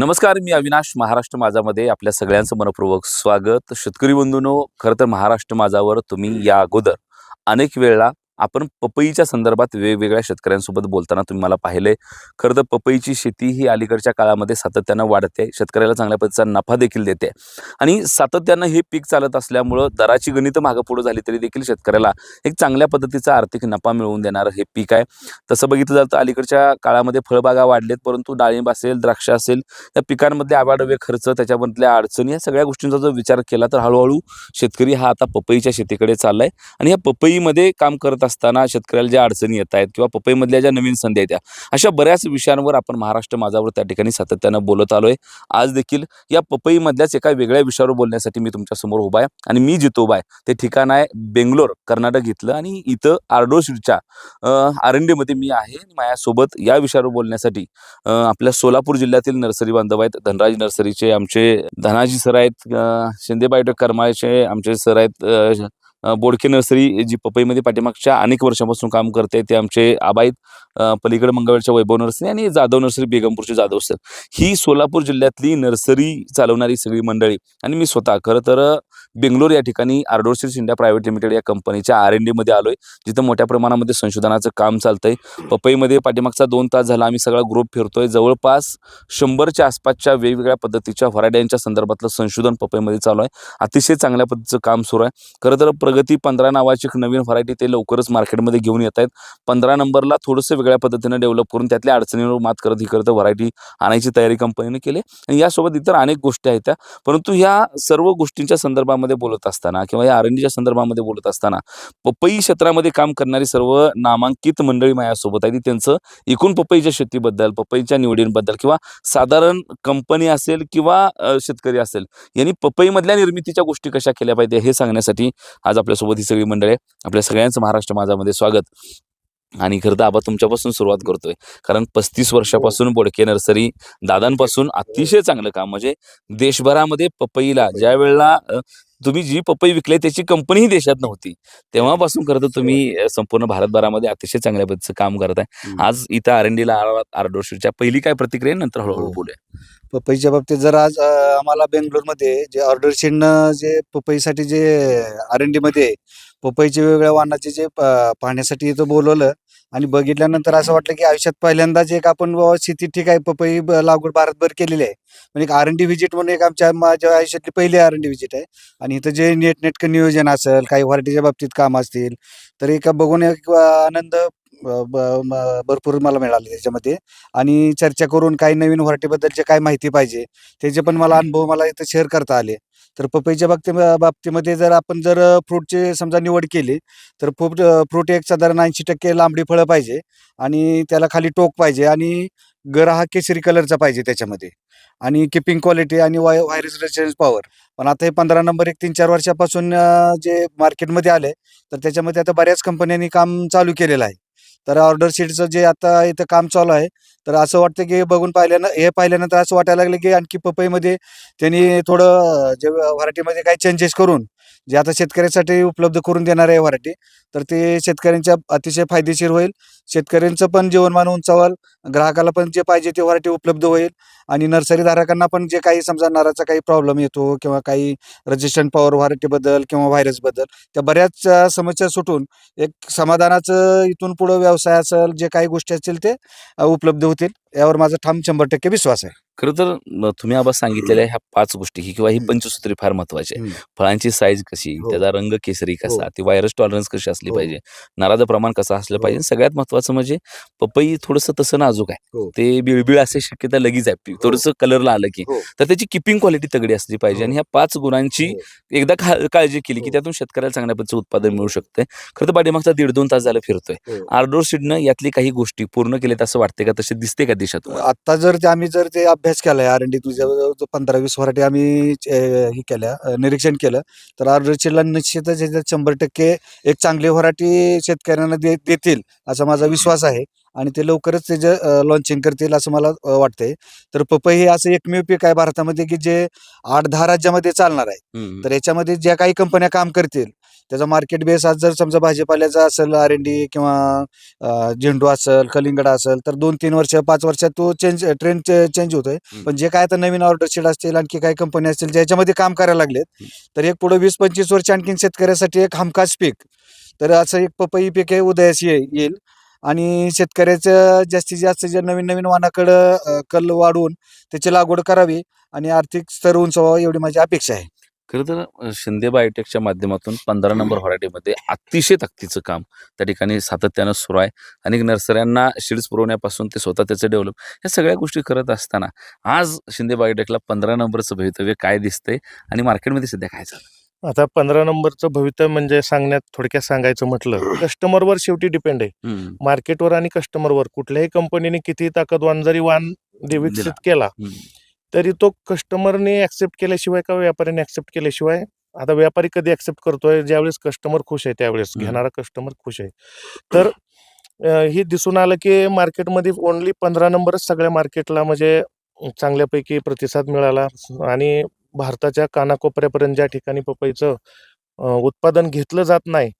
नमस्कार मी अविनाश महाराष्ट्र माझामध्ये आपल्या सगळ्यांचं मनपूर्वक स्वागत. शेतकरी बंधूंनो खरं तर महाराष्ट्र माझावर तुम्ही या अगोदर अनेक वेळा आपण पपईच्या संदर्भात वेगवेगळ्या शेतकऱ्यांसोबत बोलताना तुम्ही मला पाहिले. खरं तर पपईची शेती ही अलीकडच्या काळामध्ये सातत्यानं वाढते. शेतकऱ्याला चांगल्या पद्धतीचा नफा देखील देते. आणि सातत्यानं हे पीक चालत असल्यामुळं दराची गणित मागं पुढं झाली तरी देखील शेतकऱ्याला एक चांगल्या पद्धतीचा आर्थिक नफा मिळवून देणारं हे पीक आहे. तसं बघितलं जातं अलीकडच्या काळामध्ये फळबागा वाढलेत परंतु डाळिंब असेल द्राक्ष असेल या पिकांमध्ये आवाडवे खर्च त्याच्यामधल्या अडचणी या सगळ्या गोष्टींचा जर विचार केला तर हळूहळू शेतकरी हा आता पपईच्या शेतीकडे चाललाय. आणि या पपईमध्ये काम करत असताना शेतकऱ्याला ज्या अडचणी येत आहेत किंवा पपईमधल्या ज्या नवीन संधी आहेत अशा बऱ्याच विषयांवर आपण महाराष्ट्र माझावर त्या ठिकाणी सातत्यानं बोलत आलोय. आज देखील या पपईमधल्याच एका वेगळ्या विषयावर बोलण्यासाठी मी तुमच्यासमोर उभा आहे आणि मी जिथं उभा आहे ते ठिकाण आहे बेंगलोर कर्नाटक इथलं आणि इथं आर्डोशीच्या आरंडीमध्ये मी आहे. आणि माझ्यासोबत या विषयावर बोलण्यासाठी आपल्या सोलापूर जिल्ह्यातील नर्सरी बांधव आहेत. धनराज नर्सरीचे आमचे धनाजी सर आहेत. शिंदे बायोटेक कर्माचे आमचे सर आहेत. बोडके नर्सरी जी पपईमध्ये पाठीमागच्या अनेक वर्षापासून काम करते ते आमचे आबाईत पलीकडे मंगळवेळच्या वैभव नर्सरी आणि जाधव नर्सरी बेगमपूरचे जाधव सर. ही सोलापूर जिल्ह्यातली नर्सरी चालवणारी सगळी मंडळी. आणि मी स्वतः. खरं तर बेंगलोर या ठिकाणी आर्डोसीस इंडिया प्रायव्हेट लिमिटेड या कंपनीच्या आर एन डीमध्ये आलोय जिथं मोठ्या प्रमाणामध्ये संशोधनाचं काम चालतं आहे पपईमध्ये पाठीमागचा दोन तास झाला आम्ही सगळा ग्रुप फिरतोय. जवळपास शंभरच्या आसपासच्या वेगवेगळ्या पद्धतीच्या व्हरायड्यांच्या संदर्भातलं संशोधन पपईमध्ये चालू आहे. अतिशय चांगल्या पद्धतीचं काम सुरू आहे. खरं तर प्रगती पंधरा नावाची एक नवीन व्हरायटी ते लवकरच मार्केटमध्ये घेऊन येत आहेत. पंधरा नंबरला थोडंसं वेगळ्या पद्धतीनं डेव्हलप करून त्यातल्या अडचणीवर मात करत ही करत व्हरायटी आणायची तयारी कंपनीने केली आणि यासोबत इतर अनेक गोष्टी आहेत त्या. परंतु ह्या सर्व गोष्टींच्या संदर्भात संदर्भामध्ये बोलत असताना किंवा या आरंडीच्या संदर्भामध्ये बोलत असताना पपई क्षेत्रामध्ये काम करणारी सर्व नामांकित मंडळी माझ्यासोबत आहे ती त्यांचं एकूण पपईच्या शेतीबद्दल पपईच्या निवडींबद्दल किंवा साधारण कंपनी असेल किंवा शेतकरी असेल यांनी पपईमधल्या निर्मितीच्या गोष्टी कशा केल्या पाहिजे हे सांगण्यासाठी आज आपल्यासोबत ही सगळी मंडळी. आपल्या सगळ्यांचं महाराष्ट्र माझामध्ये स्वागत. आणि खरं तर आबा तुमच्यापासून सुरुवात करतोय. कारण पस्तीस वर्षापासून बोडके नर्सरी दादांपासून अतिशय चांगलं काम. म्हणजे देशभरामध्ये पपईला ज्या वेळेला तुम्ही जी पपई विकली त्याची कंपनीही देशात नव्हती. तेव्हापासून खरं तर तुम्ही संपूर्ण भारतभरामध्ये अतिशय चांगल्या पद्धतीचं काम करत आहे. आज इथं आर एन डीला आर्डोशीच्या पहिली काय प्रतिक्रिया नंतर हळूहळू हो. बोलूया. पपईच्या बाबतीत जर आज आम्हाला बेंगलोरमध्ये जे ऑर्डर शेडनं जे पपईसाठी जे आर एनमध्ये पपईचे वेगवेगळ्या वाहनाचे जे पाहण्यासाठी इथं बोलवलं आणि बघितल्यानंतर असं वाटलं की आयुष्यात पहिल्यांदाच एक आपण शेती ठीक आहे पपई लागवड भारतभर केलेली आहे. पण एक आर एन डी व्हिजिट म्हणून एक आमच्या माझ्या आयुष्यातली पहिली आर एन डी व्हिजिट आहे. आणि इथं जे नेटनेटकं नियोजन असेल काही व्हरायटीच्या बाबतीत काम असतील तर एक बघून एक आनंद ब- भरपूर मला मिळाला त्याच्यामध्ये. आणि चर्चा करून काही नवीन व्हरायटीबद्दलचे काय माहिती पाहिजे त्याचे पण मला अनुभव मला इथं शेअर करता आले. तर पपईच्या बाबती बाबतीमध्ये जर आपण जर फ्रूटची समजा निवड केली तर फ्रूट फ्रूट एक साधारण ऐंशी टक्के लांबडी फळं पाहिजे आणि त्याला खाली टोक पाहिजे आणि गरा हा केसरी कलरचा पाहिजे त्याच्यामध्ये. आणि किपिंग क्वालिटी आणि वाय व्हायरस रेजिस्टन्स पॉवर पण आता हे पंधरा नंबर एक तीन चार वर्षापासून जे मार्केटमध्ये आले तर त्याच्यामध्ये आता बऱ्याच कंपन्यांनी काम चालू केलेलं आहे. तर ऑर्डर शीटचं जे आता इथं काम चालू आहे तर असं वाटतं की बघून पाहिल्यानं हे पाहिल्यानंतर असं वाटायला लागलं की आणखी पपईमध्ये त्यांनी थोडं जे व्हरायटीमध्ये काही चेंजेस करून जे आता शेतकऱ्यासाठी उपलब्ध करून देणार आहे व्हरायटी तर ते शेतकऱ्यांच्या अतिशय फायदेशीर होईल. शेतकऱ्यांचं पण जीवनमान उंचावल ग्राहकाला पण जे पाहिजे ते व्हरायटी उपलब्ध होईल आणि नर्सरी धारकांना पण जे काही समजा नाराचा काही प्रॉब्लेम येतो किंवा काही रजिस्टंट पॉवर व्हरायटीबद्दल किंवा व्हायरसबद्दल त्या बऱ्याच समस्या सुटून एक समाधानाचं इथून पुढं व्यवसाय असेल जे काही गोष्टी असतील ते उपलब्ध होतील. यावर माझा ठाम शंभर टक्के विश्वास आहे खरं तर तुम्ही आबा सांगितलेल्या ह्या पाच गोष्टी ही किंवा ही हम्म. पंचसूत्री फार महत्वाची आहे हम्म. फळांची साईज कशी हो. त्याचा रंग केसरी कसा हो. ती व्हायरस टॉलरन्स कशी असली हो. पाहिजे नाराचं प्रमाण कसं असलं हो. पाहिजे सगळ्यात महत्वाचं म्हणजे पपई थोडंसं तसं नाजूक आहे हो. ते बिळबिळ असे शक्यता लगेच आहे थोडंसं कलरला आलं की हो. तर त्याची किपिंग क्वालिटी तगडी असली पाहिजे हो. आणि ह्या पाच गुणांची. एकदा खा- काळजी केली की हो. त्यातून शेतकऱ्याला चांगल्या पद्धतीचं उत्पादन मिळू शकतंय खरं तर पाठीमागचा दीड दोन तास झालं फिरतोय हो. आर्डोर सीडनं यातली काही गोष्टी पूर्ण केल्यात असं वाटते का तसे दिसते का दिशा तुम्हाला आता जर ते आम्ही जर ते अभ्यास केलाय आर एन डी तुझ्या पंधरा वीस व्हरायटी आम्ही अं, हे केल्या अं, निरीक्षण केलं तर आर्डरचीला निश्चितच शंभर टक्के एक चांगली व्हरायटी शेतकऱ्यांना दे देतील असा माझा विश्वास आहे. आणि ते लवकरच त्याचं लॉन्चिंग करतील असं मला अं, वाटतंय. तर पपई हे असं एकमेव पीक आहे भारतामध्ये की जे आठ दहा राज्यामध्ये चालणार आहे. हम्म. तर याच्यामध्ये ज्या काही कंपन्या काम करतील त्याचा मार्केट बेस आज जर समजा भाजीपाल्याचा असेल आर एन डी किंवा झेंडू असेल कलिंगड असेल तर दोन तीन वर्ष पाच वर्षात तो चेंज ट्रेंड चेंज होतोय. पण जे काय आता नवीन ऑर्डर शीट असतील आणखी काही कंपनी असतील ज्याच्यामध्ये काम करायला लागलेत. तर एक पुढे वीस पंचवीस वर्ष आणखीन शेतकऱ्यासाठी एक हमखास पीक तर असं एक पपई पीक हे उदयास येईल आणि शेतकऱ्याचं जास्तीत जास्त जे नवीन नवीन वाहनाकडं अं, कल वाढवून त्याची लागवड करावी आणि आर्थिक स्तर उंचवावा एवढी माझी अपेक्षा आहे खरं तर शिंदे बायोटेकच्या माध्यमातून पंधरा नंबर व्हरायटीमध्ये अतिशय ताकदीचं काम त्या ठिकाणी सातत्यानं सुरू आहे आणि नर्सऱ्यांना शिड्स पुरवण्यापासून ते स्वतः त्याचं डेव्हलप या सगळ्या गोष्टी करत असताना आज शिंदे बायोटेकला पंधरा नंबरचं भवितव्य काय दिसतंय आणि मार्केटमध्ये सध्या काय चाललं आता पंधरा नंबरचं भवितव्य म्हणजे सांगण्यात थोडक्यात सांगायचं म्हटलं कस्टमरवर शेवटी डिपेंड आहे मार्केटवर आणि कस्टमरवर कुठल्याही कंपनीने किती ताकदवान जरी दिला. विकसित केला. तरी तो कस्टमरने ऍक्सेप्ट केल्याशिवाय का व्यापाऱ्याने ऍक्सेप्ट केल्याशिवाय? आता व्यापारी कधी ऍक्सेप्ट करतोय? ज्यावेळेस कस्टमर खुश आहे त्यावेळेस. घेणारा कस्टमर खुश आहे. तर अं, हे दिसून आलं की मार्केटमध्ये ओनली पंधरा नंबरच सगळ्या मार्केटला म्हणजे चांगल्यापैकी प्रतिसाद मिळाला आणि भारताच्या कानाकोपऱ्यापर्यंत ज्या ठिकाणी पपईचं अं, उत्पादन घेतलं जात नाही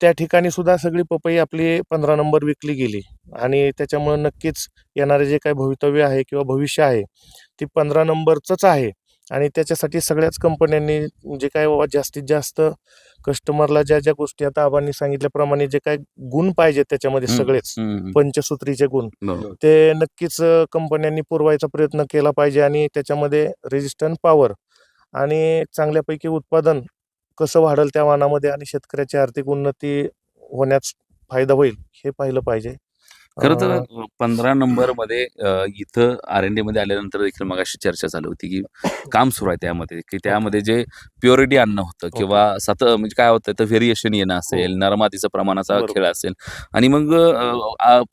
त्या ठिकाणी सुद्धा सगळी पपई आपली पंधरा नंबर विकली गेली. आणि त्याच्यामुळे नक्कीच येणारे जे काही भवितव्य आहे किंवा भविष्य आहे ती पंधरा नंबरचंच आहे आणि त्याच्यासाठी सगळ्याच कंपन्यांनी जे काय बाबा जास्तीत जास्त कस्टमरला ज्या ज्या गोष्टी आता आबांनी सांगितल्याप्रमाणे जे काय गुण पाहिजे त्याच्यामध्ये. सगळेच पंचसूत्रीचे गुण. ते नक्कीच कंपन्यांनी पुरवायचा प्रयत्न केला पाहिजे आणि त्याच्यामध्ये रेजिस्टंट पॉवर आणि चांगल्यापैकी उत्पादन कसं वाढेल त्या वाहनामध्ये आणि शेतकऱ्याची आर्थिक उन्नती होण्यास फायदा होईल हे पाहिलं पाहिजे खरं तर पंधरा नंबरमध्ये इथं आर एन डी मध्ये आल्यानंतर देखील मगाशी चर्चा चालू होती की काम सुरू आहे त्यामध्ये की त्यामध्ये जे प्युरिटी आणणं होतं किंवा सत म्हणजे काय होतं तर व्हेरिएशन येणं असेल नरमातीचं प्रमाणाचा. खेळ असेल आणि मग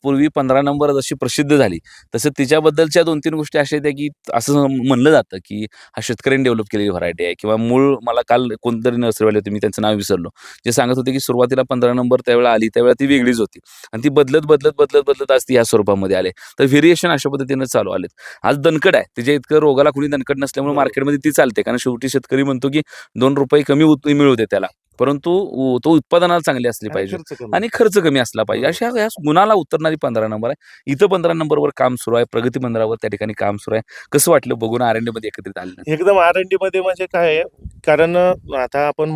पूर्वी पंधरा नंबर जशी प्रसिद्ध झाली तसं तिच्याबद्दलच्या दोन तीन गोष्टी अशा आहेत की असं म्हणलं जातं की हा शेतकऱ्यांनी डेव्हलप केलेली व्हरायटी आहे किंवा मूळ मला काल कोणतरी नर्सरीवाले होते मी त्यांचं नाव विसरलो जे सांगत होते की सुरुवातीला पंधरा नंबर त्यावेळेला आली त्यावेळेला ती वेगळीच होती आणि ती बदलत बदलत बदलत बदलत आज ती ह्या स्वरूपामध्ये आले. तर व्हेरिएशन अशा पद्धतीने चालू आलेत. आज दणकट आहे. त्याच्या इतकं रोगाला कुणी दणकट नसल्यामुळे. मार्केटमध्ये ती चालते. कारण शेवटी शेतकरी म्हणतो की दोन रुपये कमी मिळू दे त्याला. परंतु तो उत्पादनाला चांगली असली पाहिजे. आणि खर्च कमी असला पाहिजे. अशा या गुणाला उतरणारी पंधरा नंबर आहे. इथं पंधरा नंबरवर काम सुरू आहे. प्रगती पंधरावर त्या ठिकाणी काम सुरू आहे. कसं वाटलं बघून आरमध्ये एकत्रित आलं एकदम आरमध्ये म्हणजे काय कारण आता आपण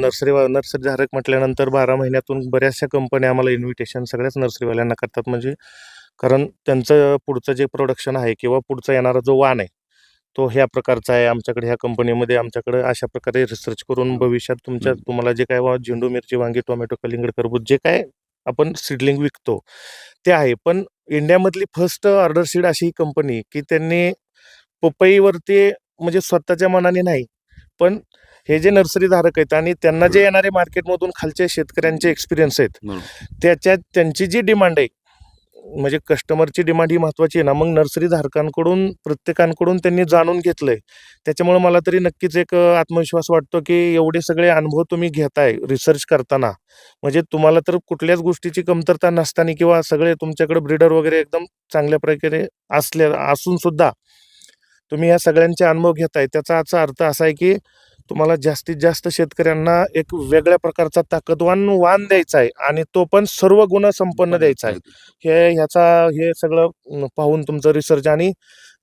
नर्सरी नर्सरी धारक म्हटल्यानंतर बारा महिन्यातून बऱ्याचशा कंपन्या आम्हाला इन्व्हिटेशन सगळ्याच नर्सरीवाल्यांना करतात. म्हणजे कारण त्यांचं पुढचं जे प्रोडक्शन आहे किंवा पुढचा येणारा जो वाण आहे तो ह्या प्रकारचा आहे आमच्याकडे ह्या कंपनीमध्ये आमच्याकडे अशा प्रकारे रिसर्च करून भविष्यात तुमच्या. तुम्हाला जे काय झेंडू मिरची वांगी टोमॅटो कलिंगड खरबूज जे काय आपण सिडलिंग विकतो ते आहे पण इंडियामधली फर्स्ट ऑर्डर सीड अशी कंपनी की त्यांनी पपईवरती म्हणजे स्वतःच्या मनाने नाही पण हे जे नर्सरी धारक आहेत आणि त्यांना जे येणारे मार्केटमधून खालचे शेतकऱ्यांचे एक्सपिरियन्स आहेत. त्याच्यात त्यांची जी डिमांड आहे म्हणजे कस्टमरची डिमांड ही महत्वाची आहे ना. मग नर्सरी धारकांकडून प्रत्येकांकडून त्यांनी जाणून घेतलं आहे त्याच्यामुळे मला तरी नक्कीच एक आत्मविश्वास वाटतो की एवढे सगळे अनुभव तुम्ही घेताय रिसर्च करताना. म्हणजे तुम्हाला तर कुठल्याच गोष्टीची कमतरता नसताना किंवा सगळे तुमच्याकडे ब्रीडर वगैरे एकदम चांगल्या प्रकारे असल्या असूनसुद्धा तुम्ही या सगळ्यांचे अनुभव घेताय. त्याचा अर्थ असा आहे की तुम्हाला जास्तीत जास्त शेतकऱ्यांना एक वेगळ्या प्रकारचा ताकदवान वाण द्यायचा आहे आणि तो पण सर्व गुण संपन्न द्यायचा आहे. हे ह्याचा हे सगळं पाहून तुमचं रिसर्च आणि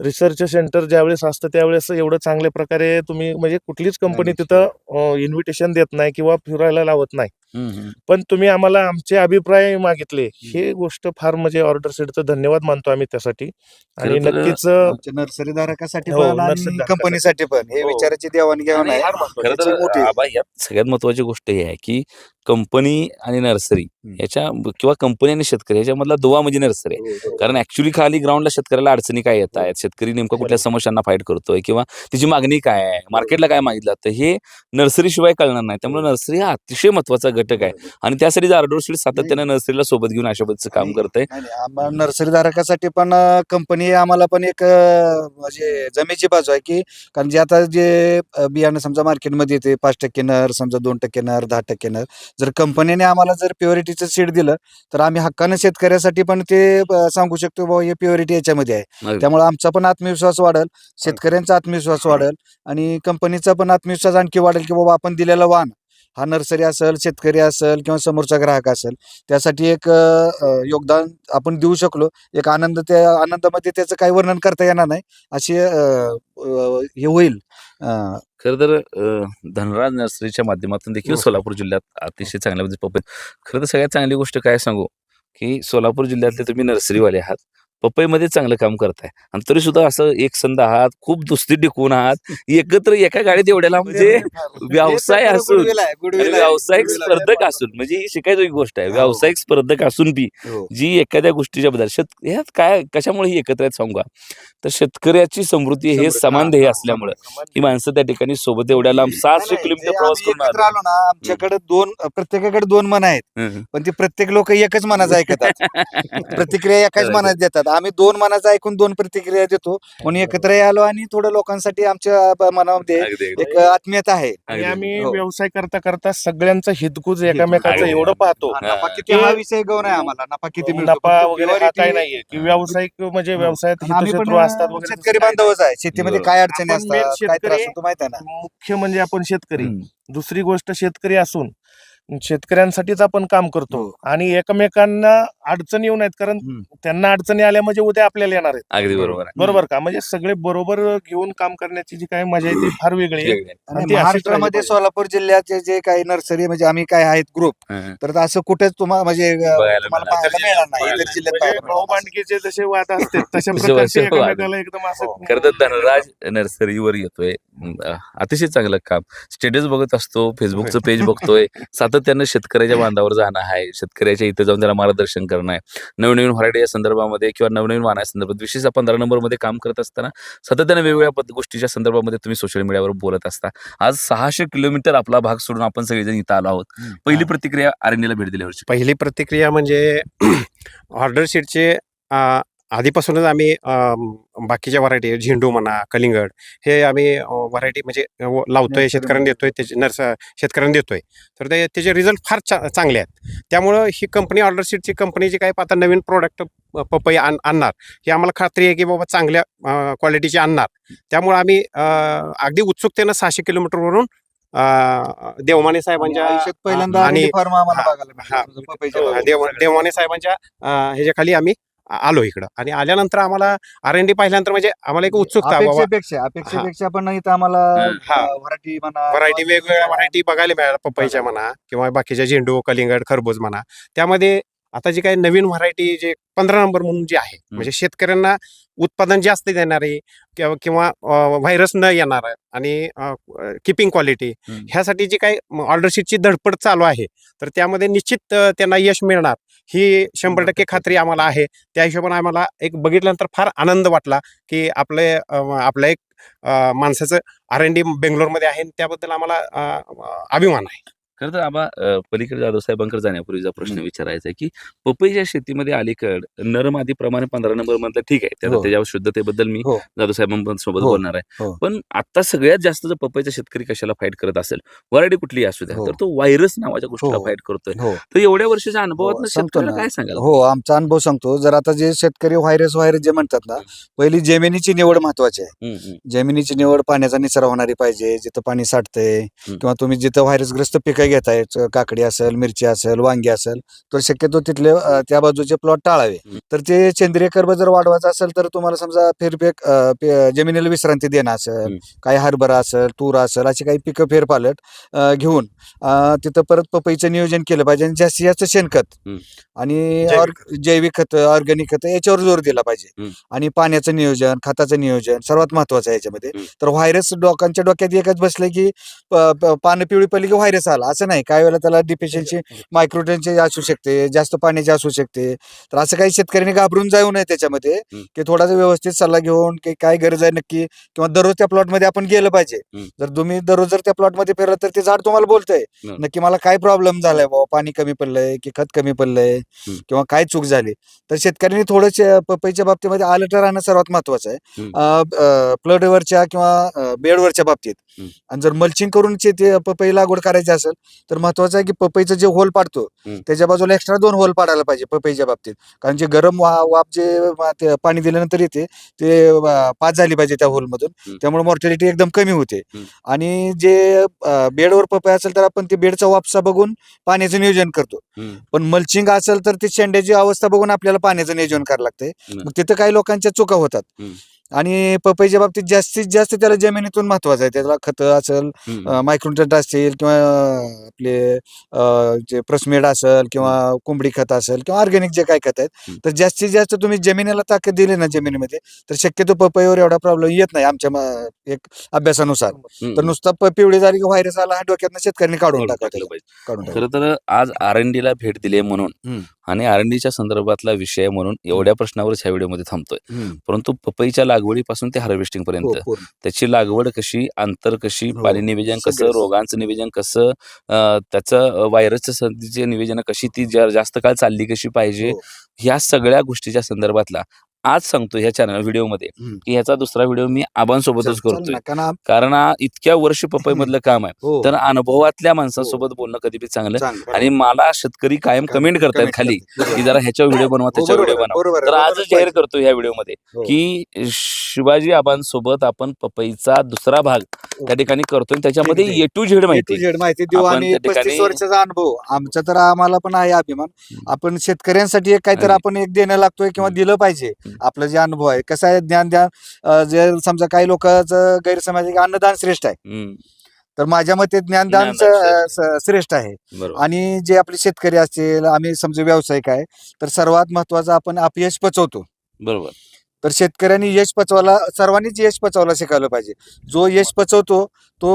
रिसर्च सेंटर ज्यावेळेस असतं त्यावेळेस एवढं चांगल्या प्रकारे तुम्ही म्हणजे कुठलीच कंपनी तिथं इन्व्हिटेशन देत नाही किंवा फिरायला लावत नाही. पण तुम्ही आम्हाला आमचे अभिप्राय मागितले. हे गोष्ट फार म्हणजे ऑर्डर सेटचं धन्यवाद मानतो आम्ही त्यासाठी. आणि नक्कीच अं, आमच्या नर्सरी धारकासाठी हो. कंपनीसाठी पण. हे हो. विचाराची देवाणघेवाण आहे. सगळ्यात महत्वाची गोष्ट ही आहे की कंपनी आणि नर्सरी. याच्या किंवा कंपनी आणि शेतकरी याच्यामधला दुवा म्हणजे नर्सरी आहे. कारण ऍक्च्युली खाली ग्राउंडला शेतकऱ्याला अडचणी काय येत आहेत? शेतकरी नेमका कुठल्या समस्यांना फाईट करतोय किंवा तिची मागणी काय आहे? मार्केटला काय मागितलं? तर हे नर्सरी शिवाय कळणार नाही. त्यामुळे नर्सरी हा अतिशय महत्त्वाचा घटक आहे. आणि त्यासाठी जारडोर सातत्याने नर्सरीला सोबत घेऊन अशा पद्धतीचं काम आणि- करतंय. नाही, नाही, आम्हा नर्सरी धारकासाठी पण कंपनी आम्हाला पण एक म्हणजे जमेची बाजू आहे की कारण जे आता जे बियाणं समजा मार्केटमध्ये येते पाच टक्के नर समजा दोन टक्के नर दहा टक्के नर जर कंपनीने आम्हाला जर प्युरिटीचं सीड दिलं तर आम्ही हक्कानं शेतकऱ्यासाठी पण ते अं, सांगू शकतो बाबा हे प्युरिटी याच्यामध्ये आहे अगदी. त्यामुळे आमचा पण आत्मविश्वास वाढेल शेतकऱ्यांचा आत्मविश्वास वाढेल आणि कंपनीचा पण आत्मविश्वास आणखी वाढेल की बाबा आपण दिलेलं वाण हा नर्सरी असेल शेतकरी असेल किंवा समोरचा ग्राहक असेल त्यासाठी एक योगदान आपण देऊ शकलो. एक आनंद त्या आनंदामध्ये त्याचं काही वर्णन करता येणार नाही. अशी हे होईल. खरं तर धनराज नर्सरीच्या माध्यमातून देखील हो. सोलापूर जिल्ह्यात अतिशय चांगल्या पपई खरं तर सगळ्यात चांगली गोष्ट काय सांगू? की सोलापूर जिल्ह्यातले तुम्ही नर्सरीवाले आहात. पपईमध्ये चांगलं काम करताय आणि तरी सुद्धा असं एक संध आहात खूप दुस्ती टिकून आहात एकत्र एका गाडीत एवढ्याला म्हणजे व्यवसाय असून व्यावसायिक. स्पर्धक असून म्हणजे ही शिकायची एक गोष्ट आहे हो. व्यावसायिक स्पर्धक असून बी हो. जी एखाद्या गोष्टीच्या बद्दल शेत ह्यात काय कशामुळे ही एकत्र आहेत सांगू तर शेतकऱ्याची समृद्धी हे समान ध्येय असल्यामुळे ही माणसं त्या ठिकाणी सोबत एवढ्या लांब सहाशे किलोमीटर प्रवास करून आले. ना आमच्याकडे दोन प्रत्येकाकडे दोन मन आहेत. पण ते प्रत्येक लोक एकच मनाचं ऐकतात प्रतिक्रिया एकाच मनात देतात आम्ही दोन मनाचं ऐकून दोन प्रतिक्रिया देतो म्हणून एकत्र आलो आणि थोडं लोकांसाठी आमच्या मनामध्ये. एक आत्मीयता आहे आणि. आम्ही हो. व्यवसाय करता करता सगळ्यांचा हितगुज एकामेकाचं. एवढं पाहतो हा. नफा किती हा विषय गौण आहे आम्हाला नफा किती मिळतो नफा वगैरे हा काही नाहीये की व्यावसायिक म्हणजे हो. व्यवसायात पण असतात वगैरे तसं शेतकरी बांधवच आहे शेतीमध्ये बरोबर. काय अडचणी आपण main असतात काय त्रास शेतकरी- होतो माहीत आहे ना. मुख्य म्हणजे आपण शेतकरी हं. दुसरी गोष्ट शेतकरी असून शेतकऱ्यांसाठीच आपण काम करतो हो. आणि एकमेकांना अडचणी येऊ नयेत कारण. त्यांना अडचणी आल्या म्हणजे उद्या आपल्याला येणार आहेत अगदी बरोबर आहे. बरोबर का म्हणजे सगळे बरोबर घेऊन काम करण्याची जी काही मजा आहे ती फार वेगळी आहे. आणि ती अशीच महाराष्ट्रामध्ये सोलापूर जिल्ह्याचे जे काही नर्सरी म्हणजे आम्ही काय आहेत ग्रुप हं. तर असं कुठेच तुम्हाला म्हणजे अं, बघायला तुम्हाला मिळणार. पाहायला मिळणार नाही बघायला इतर जिल्ह्यात म्हणजे पाहायला मिळणार नाही. भाऊबांडकीचे जसे वाद असतात तशा तसे प्रकारचे वाद. एकमेकाला एकदम असं खरं तर धनराज नर्सरीवर येतोय अं, अतिशय चांगलं काम स्टेटस बघत असतो फेसबुकचं पेज बघतोय सातत्यानं शेतकऱ्याच्या बांधावर जाणं आहे. शेतकऱ्याच्या इथं जाऊन त्याला मार्गदर्शन करणं आहे. नवनवीन व्हरायटी या संदर्भामध्ये किंवा नवनवीन वाहना संदर्भात विशेष पंधरा नंबरमध्ये काम करत असताना सातत्यानं वेगवेगळ्या गोष्टीच्या संदर्भामध्ये तुम्ही सोशल मीडियावर बोलत असता. आज सहाशे किलोमीटर आपला भाग सोडून आपण सगळेजण इथं आलो आहोत. पहिली प्रतिक्रिया आरण्यला भेट दिल्यावरची. पहिली प्रतिक्रिया म्हणजे ऑर्डर शीटचे आधीपासूनच आम्ही अम, बाकीच्या व्हरायटी झेंडू म्हणा कलिंगड हे आम्ही व्हरायटी म्हणजे व- लावतोय शेतकऱ्यांना देतोय त्याचे नर्स शेतकऱ्यांना देतोय तर ते त्याचे रिझल्ट फार चा चांगले आहेत त्यामुळं ही कंपनी ऑर्डर शीटची कंपनी जी काही आता नवीन प्रोडक्ट पपई आण आणणार ही आम्हाला खात्री आहे की बाबा चांगल्या क्वालिटीचे आणणार त्यामुळं आम्ही अ, अगदी उत्सुकतेनं सहाशे किलोमीटरवरून अ, देवमाने साहेबांच्या आयुष्यात पहिल्यांदा आणि- आणि फार्म आम्हाला हा, बघायला हा. मिळालं. पपईच्या अ, बागेत. देव देवाने साहेबांच्या अ, ह्याच्याखाली आम्ही आलो इकडं. आणि आल्यानंतर आम्हाला आर एन डी पाहिल्यानंतर म्हणजे आम्हाला एक उत्सुकता बाबा अपेक्षेपेक्षा अपेक्षेपेक्षा पण इथं आम्हाला हा. व्हरायटी म्हणा व्हरायटी वेगवेगळ्या व्हरायटी बघायला मिळाल्या पपईच्या म्हणा किंवा बाकीच्या झेंडू कलिंगड खरबूज म्हणा. त्यामध्ये आता जी काही नवीन व्हरायटी जे पंधरा नंबर म्हणून जी आहे म्हणजे शेतकऱ्यांना उत्पादन जास्त देणारे किंवा किंवा व्हायरस न येणार आणि किपिंग क्वालिटी. ह्यासाठी जी काही ऑर्डरशीटची धडपड चालू आहे तर त्यामध्ये निश्चित त्यांना यश मिळणार. ही शंभर टक्के खात्री आम्हाला आहे. त्या हिशोबाने आम्हाला एक बघितल्यानंतर फार आनंद वाटला की आपले आपलं एक माणसाचं आर एन डी बेंगलोरमध्ये आहे आणि त्याबद्दल आम्हाला अभिमान आहे. खरं तर आबा पलीकडे जाधव साहेबांकडे जाण्यापूर्वीचा प्रश्न. विचारायचा आहे की पपईच्या शेतीमध्ये अलीकड नर मादीप्रमाणे पंधरा नंबर म्हटलं ठीक आहे त्याला हो. त्याच्या शुद्धतेबद्दल मी हो. जाधव साहेबांसोबत हो. बोलणार आहे. पण आता सगळ्यात जास्त जर पपईचा शेतकरी कशाला फाईट करत असेल व्हरायटी कुठली असू द्या. तर तो व्हायरस नावाच्या गोष्टीला. फाईट करतोय तर एवढ्या वर्षाच्या अनुभवात सांगतो शेतकऱ्याला ना. काय सांगाल हो आमचा अनुभव सांगतो जर आता जे शेतकरी व्हायरस व्हायरस जे म्हणतात ना पहिली जमिनीची निवड महत्वाची आहे. जमिनीची निवड पाण्याचा निचरा होणारी पाहिजे जिथं पाणी साठतंय किंवा तुम्ही जिथं व्हायरसग्रस्त पिकं घेताय च- काकडी असेल मिरची असेल वांगी असेल तर शक्यतो तिथले अ, त्या बाजूचे प्लॉट टाळावे. तर ते सेंद्रिय कर्ब जर वाढवायचं असेल तर तुम्हाला समजा अ, पे- जमिनीला विश्रांती देणं असेल हम्म. काही हरभरा असेल तूर असेल अशी काही पिकं फेरपालट अ, घेऊन अ, तिथं परत पपईचं नियोजन केलं पाहिजे आणि जास्तीत जास्त शेणखत हम्म. आणि जैविक खत ऑर्गॅनिक खत याच्यावर जोर दिला पाहिजे हम्म. आणि पाण्याचं नियोजन खताचं नियोजन सर्वात महत्वाचं आहे याच्यामध्ये हम्म. तर व्हायरस डोकांच्या डोक्यात एकच बसलं की प- प- पानं पिवळी पडली की व्हायरस आला असं नाही काही वेळेला त्याला डिफिशियन्सी मायक्रोटेनची असू शकते जास्त पाण्याची असू शकते तर असं काही शेतकऱ्यांनी घाबरून जाऊ नये त्याच्यामध्ये. की थोडासा व्यवस्थित सल्ला घेऊन की काय गरज आहे नक्की किंवा दररोज त्या प्लॉटमध्ये आपण गेलं पाहिजे. जर तुम्ही दररोज जर त्या प्लॉटमध्ये फिरलं तर ते झाड तुम्हाला बोलतंय. नक्की मला काय प्रॉब्लेम झालाय बाबा पाणी कमी पडलंय की खत कमी पडलंय. किंवा काय चूक झाली तर शेतकऱ्यांनी थोडं पपईच्या बाबतीमध्ये अलर्ट राहणं सर्वात महत्वाचं. आहे प्लडवरच्या किंवा बेडवरच्या बाबतीत. आणि जर मल्चिंग करून चे- ते पपई लागवड करायची असेल तर महत्वाचं आहे की पपईचं जे होल पाडतो हम्म. त्याच्या बाजूला एक्स्ट्रा दोन होल पाडायला पाहिजे पपईच्या बाबतीत कारण जे गरम वा- वाफ जे वा- ते पाणी दिल्यानंतर येते ते वा- पास झाली पाहिजे त्या होलमधून. त्यामुळे मॉर्टॅलिटी एकदम कमी होते हम्म. आणि जे अं, बेडवर पपई असेल तर आपण ते बेडचा वापसा बघून पाण्याचं नियोजन करतो हम्म. पण मल्चिंग असेल तर ते शेंड्याची अवस्था बघून आपल्याला पाण्याचं नियोजन करावं लागतंय हम्म. मग तिथं काही लोकांच्या चुका होतात हम्म. आणि पपईच्या बाबतीत जास्तीत जास्त त्याला जमिनीतून महत्वाचं आहे त्याला खतं असेल हम्म. मायक्रोटेट असतील किंवा आपले जे प्रसमेड असेल किंवा कोंबडी खत असेल किंवा ऑर्गॅनिक जे काय खत आहेत. तर जास्तीत जास्त तुम्ही जमिनीला ताकद दिली ना जमिनीमध्ये तर शक्यतो पपईवर एवढा प्रॉब्लेम येत नाही आमच्या एक अभ्यासानुसार. तर नुसता पिवळी झाली की व्हायरस आला हा डोक्यातनं शेतकऱ्यांनी काढून टाकलं पाहिजे. खरं तर आज आर एन ला भेट दिली म्हणून. आणि आर एन डीच्या संदर्भातला विषय म्हणून एवढ्या प्रश्नावरच ह्या व्हिडिओमध्ये थांबतोय. परंतु पपईच्या लागवडीपासून ते हार्वेस्टिंग पर्यंत हो, पूर्ण. त्याची लागवड कशी अंतर कशी हो, पाणी निवेदन कसं. रोगांचं निवेदन कसं त्याचं अं, व्हायरसच्या संधीचे निवेदन कशी ती जास्त काळ चालली कशी पाहिजे हो. ह्या सगळ्या गोष्टीच्या संदर्भातला आज सांगतो ह्या चॅनल व्हिडिओमध्ये. की ह्याचा दुसरा व्हिडिओ मी आबांसोबतच करतोय कारण हा इतक्या वर्ष पपई मधलं काम आहे हो, तर अनुभवातल्या माणसांसोबत बोलणं कधी बी चांगलं. आणि मला शेतकरी कायम कमेंट करतायत खाली. की जरा ह्याच्या व्हिडिओ बनवा हो, त्याच्या व्हिडिओ बनवा तर आहे. जाहीर करतो ह्या व्हिडिओमध्ये हो. की शिवाजी आबांसोबत आपण पपईचा दुसरा भाग त्या ठिकाणी करतोय त्याच्यामध्ये. ए टू झेड माहिती माहिती देऊ आणि पस्तीस वर्षाचा अनुभव आमचा तर आम्हाला पण आहे अभिमान आपण शेतकऱ्यांसाठी एक काहीतरी आपण एक देणं लागतोय किंवा. दिलं पाहिजे. आपलं जे अनुभव आहे कसं आहे ज्ञान द्या अं, जे समजा काही लोकांचं गैरसमज आहे की अन्नदान श्रेष्ठ आहे. तर माझ्या मते ज्ञानदान श्रेष्ठ. आहे. आणि जे आपले शेतकरी असतील आम्ही समजा व्यावसायिक आहे तर सर्वात महत्वाचं आपण अपयश पचवतो. बरोबर. तर शेतकऱ्यांनी यश पचवायला सर्वांनीच यश पचवायला शिकायला पाहिजे जो यश पचवतो तो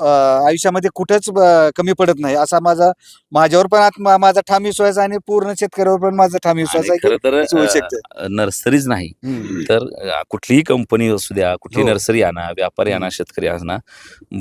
आयुष्यामध्ये कुठेच कमी पडत नाही असा माझा माझ्यावर पण आत्मा माझा ठाम विश्वास आहे आणि पूर्ण शेतकऱ्यावर पण माझा ठाम विश्वास आहे खरं तर. नर्सरीज नाही. तर कुठलीही कंपनी असू द्या कुठली हो. नर्सरी आणा व्यापारी आणा. शेतकरी आणा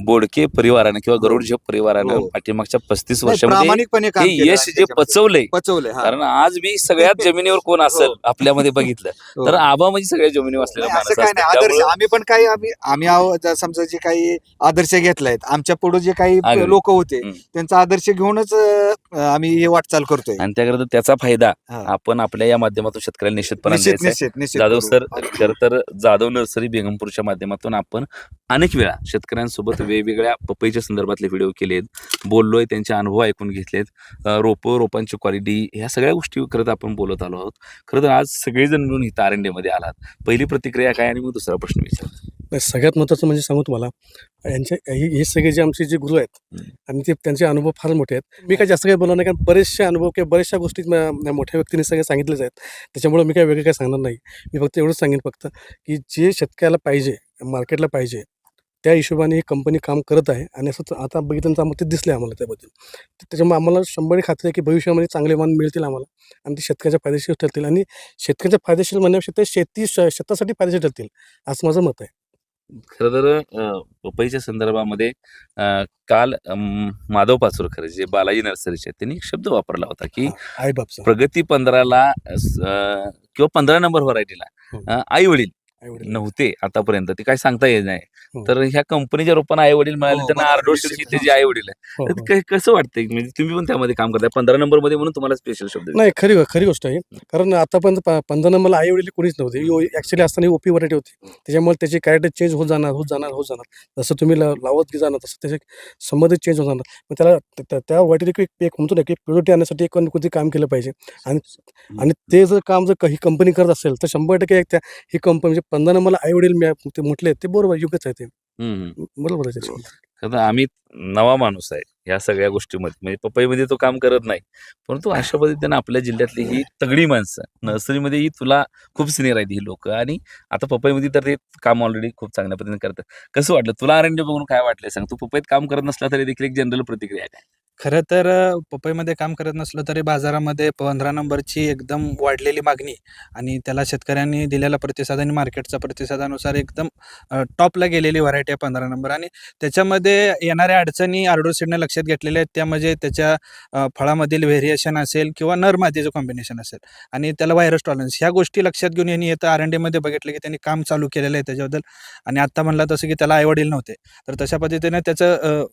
बोडके परिवारानं किंवा गरुड झेप परिवारानं हो. पाठीमागच्या पस्तीस वर्षामध्ये यश जे. पचवलंय पचवलंय. कारण आज मी सगळ्यात जमिनीवर कोण असेल हो. आपल्यामध्ये बघितलं. तर आबा म्हणजे सगळ्या जमिनी नाही, असं काय. नाही आदर्श आम्ही पण काही आम्ही आम्ही आहो समजा जे काही आदर्श घेतलायत आमच्या पुढे जे काही. लोक होते हम्म. त्यांचा आदर्श घेऊनच अं, आम्ही हे वाटचाल करतोय आणि त्याकरता त्याचा फायदा हा. आपण आपल्या या माध्यमातून शेतकऱ्याला निश्चितपणे निश्चित द्यायचा आहे. निश्चित निश्चित जाधव करू. सर खरं तर जाधव नर्सरी बेगमपूरच्या माध्यमातून आपण अनेक वेळा शेतकऱ्यांसोबत वेगवेगळ्या पपईच्या संदर्भातले व्हिडिओ केलेत बोललोय त्यांचे अनुभव ऐकून घेतलेत अं, रोपं रोपांची क्वालिटी ह्या सगळ्या गोष्टी करत आपण बोलत आलो आहोत खरं तर आज सगळेजण मिळून इथं आरमध्ये आलात पहिली प्रतिक्रिया काय आणि मग दुसरा प्रश्न विचार नाही, सगळ्यात महत्त्वाचं म्हणजे सांगू तुम्हाला यांचे हे सगळे जे आमचे जे गुरु आहेत. आणि ते त्यांचे अनुभव फार मोठे आहेत. मी काय जास्त काही बोलणार नाही कारण बरेचसे अनुभव किंवा बऱ्याचशा गोष्टी म- मोठ्या व्यक्तीने सगळे सांगितलेच आहेत. त्याच्यामुळे मी काय वेगळं काही सांगणार नाही. मी फक्त एवढंच सांगेन फक्त की जे शेतकऱ्याला पाहिजे मार्केटला पाहिजे त्या हिशोबाने ही कंपनी काम करत आहे. आणि असं आता बघितल्यानंतर आम्हाला ते दिसले आम्हाला त्याबद्दल. तर त्याच्यामुळे आम्हाला शंभर खात्री आहे की भविष्यामध्ये चांगले मान मिळतील आम्हाला. आणि ते शेतकऱ्याच्या फायदेशीर ठरतील. आणि शेतकऱ्याच्या फायदेशीर म्हणण्यापेक्षा ते शेती शेतासाठी फायदेशीर ठरतील असं माझं मत आहे. खरं तर पपईच्या संदर्भामध्ये काल माधव पाचोरकर जे बालाजी नर्सरीचे त्यांनी एक शब्द वापरला होता की आई बापचा प्रगती पंधराला किंवा पंधरा नंबर व्हरायटीला हो. आई वडील नव्हते आतापर्यंत. ते काय सांगता येत नाही. हो. तर ह्या कंपनीच्या रोपांना आई वडील मिळाले हो, त्यांना बरोबर. आरडोशी निश्चित. त्याचे आई वडील आहे हो, कसं वाटतंय? म्हणजे तुम्ही पण त्यामध्ये काम करताय. पंधरा नंबरमध्ये म्हणून तुम्हाला स्पेशल शब्द नाही खरी खरी गोष्ट आहे. कारण आतापर्यंत पंधरा नंबरला आई वडील कोणीच नव्हते. ऍक्च्युली असताना ओपी व्हरायटी होती. त्याच्यामुळे त्याचे कॅरेक्टर चेंज होत जाणार होत जाणार होत जाणार. जसं तुम्ही लावत जाणार तसं त्याचे संबंधित चेंज होत जाणार. मग त्याला त्या- व्हरायटीला एक म्हणतो ना की प्युरिटी आणण्यासाठी एक कोण- कोणते काम केलं पाहिजे. आणि आणि ते जर काम जर काही कंपनी करत असेल तर शंभर टक्के त्या ही कंपनी पंधरा नंबरला आई वडील ते म्हटले ते बरोबर योग्यच आहे ते. बरोबर आहे त्याच्यामध्ये. खरं तर आम्ही नवा माणूस आहे या सगळ्या गोष्टीमध्ये. म्हणजे पपईमध्ये तो काम करत नाही. परंतु अशा पद्धतीने आपल्या जिल्ह्यातली ही तगडी माणसं नर्सरीमध्ये ही तुला खूप सिनियर आहेत ही लोक. आणि आता पपईमध्ये तर ते काम ऑलरेडी खूप चांगल्या पद्धतीने करतात. कसं वाटलं? तुला आरंडी बघून काय वाटलं सांग. तू पपईत काम करत नसला तरी देखील एक जनरल प्रतिक्रिया आहे. काय खरं तर अ, पपईमध्ये काम करत नसलो तरी बाजारामध्ये पंधरा नंबरची एकदम वाढलेली मागणी आणि त्याला शेतकऱ्यांनी दिलेला प्रतिसाद आणि मार्केटचा प्रतिसादानुसार एकदम अ, टॉपला गेलेली व्हरायटी आहे पंधरा नंबर आणि त्याच्यामध्ये येणाऱ्या अडचणी आर्डोसीडने लक्षात घेतलेल्या आहेत. त्या म्हणजे त्याच्या अ, फळामधील व्हेरिएशन असेल किंवा नर मादीचं कॉम्बिनेशन असेल आणि त्याला व्हायरस टॉलरन्स ह्या गोष्टी लक्षात घेऊन यांनी येतं आर एन डीमध्ये बघितलं की त्यांनी काम चालू केलेलं आहे त्याच्याबद्दल आणि आत्ता म्हणलं तसं की त्याला आईवडील नव्हते. तर तशा पद्धतीने त्याचं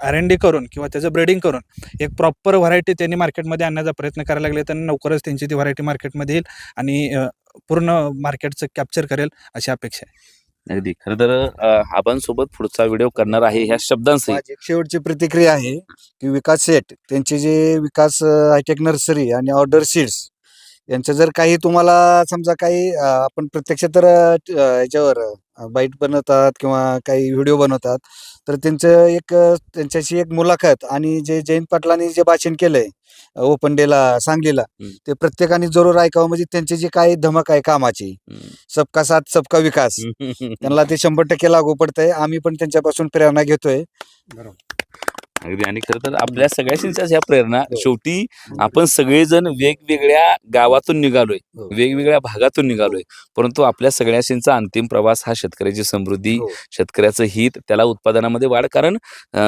आर एन डी करून किंवा त्याचं ब्रेडिंग करून. एक प्रॉपर व्हरायटी त्यांनी मार्केटमध्ये आणण्याचा प्रयत्न करायला लागले तर लवकरच त्यांची ती व्हरायटी मार्केटमध्ये येईल आणि पूर्ण मार्केटचं कॅप्चर करेल अशी अपेक्षा आहे. अगदी. खरं तर अ, आपण सोबत पुढचा व्हिडिओ करणार आहे ह्या शब्दांसहित माझी एक शेवटची प्रतिक्रिया आहे की विकास सेट त्यांचे जे विकास हायटेक नर्सरी आणि ऑर्डर सीड्स यांचं जर काही तुम्हाला समजा काही अ, आपण प्रत्यक्ष तर अ, ट- अ, याच्यावर बाईट बनवतात किंवा काही व्हिडिओ बनवतात तर त्यांचं एक अ, त्यांच्याशी एक मुलाखत आणि जे जयंत पाटलांनी जे भाषण केलंय ओपन डेला सांगलीला हम्म. ते प्रत्येकाने जरूर ऐकावं. म्हणजे त्यांची जी काही धमक आहे कामाची सबका साथ सबका विकास त्यांना ते शंभर टक्के लागू पडतंय. आम्ही पण त्यांच्यापासून प्रेरणा घेतोय. अगदी. आणि खरं तर आपल्या सगळ्यांच्याच ह्या प्रेरणा हो. शेवटी आपण सगळेजण वेगवेगळ्या गावातून निघालोय हो. वेगवेगळ्या भागातून निघालोय. परंतु आपल्या सगळ्यांचा अंतिम प्रवास हा शेतकऱ्याची समृद्धी हो. शेतकऱ्याचं हित त्याला उत्पादनामध्ये वाढ. कारण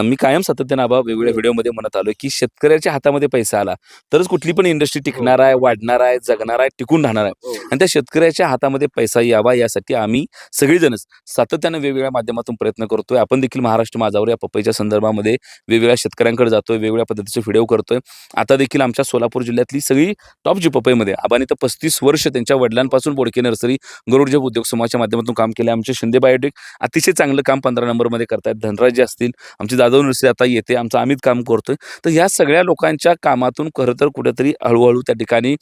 मी कायम सातत्यानं आबा वेगवेगळ्या व्हिडिओमध्ये म्हणत आलोय की शेतकऱ्याच्या हातामध्ये पैसा आला तरच कुठली पण इंडस्ट्री टिकणार आहे वाढणार आहे जगणार आहे टिकून राहणार आहे. आणि त्या शेतकऱ्याच्या हातामध्ये पैसा यावा यासाठी आम्ही सगळेजणच सातत्यानं वेगवेगळ्या माध्यमातून प्रयत्न करतोय. आपण देखील महाराष्ट्र माझावर या पपईच्या संदर्भामध्ये वेगवेगळ्या शेतकऱ्यांकडे जातोय वेगवेगळ्या पद्धतीचे व्हिडिओ करतोय. आता देखील आमच्या सोलापूर जिल्ह्यातली सगळी टॉपची पपईमध्ये आबाने तर पस्तीस वर्ष त्यांच्या वडिलांपासून बोडके नर्सरी गरुडजेब उद्योग समूहाच्या माध्यमातून काम केलं आमचे शिंदे बायोटेक अतिशय चांगलं काम पंधरा नंबरमध्ये करतायत. धनराज असतील आमची जाधव नर्सरी आता येते आमचं आम्हीच काम करतोय. तर ह्या सगळ्या लोकांच्या कामातून खरं तर कुठेतरी हळूहळू त्या ठिकाणी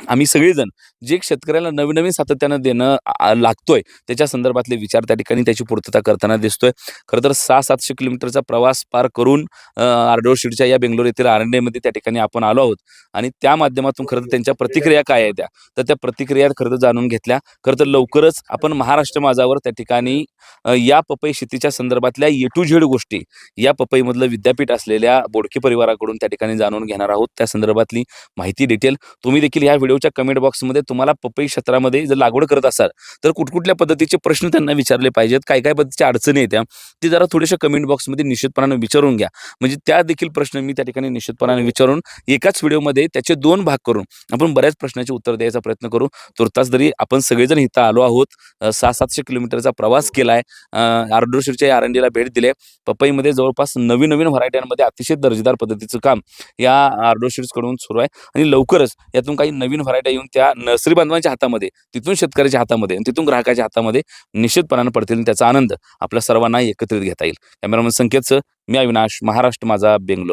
आम्ही सगळेजण जे शेतकऱ्याला नवीन नवीन सातत्यानं देणं लागतोय त्याच्या संदर्भातले विचार त्या ठिकाणी त्याची पूर्तता करताना दिसतोय. खरं तर सहा सातशे किलोमीटरचा प्रवास पार करून आर्डोर शिडच्या या बेंगलोर येथील आरंडेमध्ये त्या ठिकाणी आपण आलो आहोत. आणि त्या माध्यमातून खरं तर त्यांच्या प्रतिक्रिया काय आहेत त्या? तर त्या प्रतिक्रिया खरं तर जाणून घेतल्या. खरं तर लवकरच आपण महाराष्ट्र माझावर त्या ठिकाणी या पपई शेतीच्या संदर्भातल्या ए टू झेड गोष्टी या पपईमधलं विद्यापीठ असलेल्या बोडके परिवाराकडून त्या ठिकाणी जाणून घेणार आहोत. त्या संदर्भातली माहिती डिटेल तुम्ही देखील ह्या व्हिडिओच्या कमेंट बॉक्समध्ये तुम्हाला पपई क्षेत्रामध्ये जर लागवड करत असाल तर कुठकुठल्या पद्धतीचे प्रश्न त्यांना विचारले पाहिजेत काय काय पद्धतीच्या अडचणी येत्या ते जरा थोडेसे कमेंट बॉक्समध्ये निश्चितपणाने विचारून घ्या. म्हणजे त्या देखील प्रश्न मी त्या ठिकाणी निश्चितपणाने विचारून एकाच व्हिडिओमध्ये त्याचे दोन भाग करून आपण बऱ्याच प्रश्नाचे उत्तर द्यायचा प्रयत्न करू. तुर्तास जरी आपण सगळेजण इथं आलो आहोत. सहा सातशे किलोमीटरचा प्रवास केलाय. आर्डोरशिरच्या आर एन डीला भेट दिली पपईमध्ये जवळपास नवीन नवीन व्हरायट्यांमध्ये अतिशय दर्जेदार पद्धतीचं काम या आर्डोशिर्सकडून सुरू आहे. आणि लवकरच यातून काही नवीन व्हरायट्या येऊन त्या नर्सरी बांधवांच्या हातामध्ये तिथून शेतकऱ्याच्या हातामध्ये आणि तिथून ग्राहकाच्या हातामध्ये निश्चितपणानं पडतील आणि त्याचा आनंद आपल्या सर्वांना एकत्रित घेता येईल. कॅमेरामन संकेतचं मी अविनाश महाराष्ट्र माझा बेंगलोर.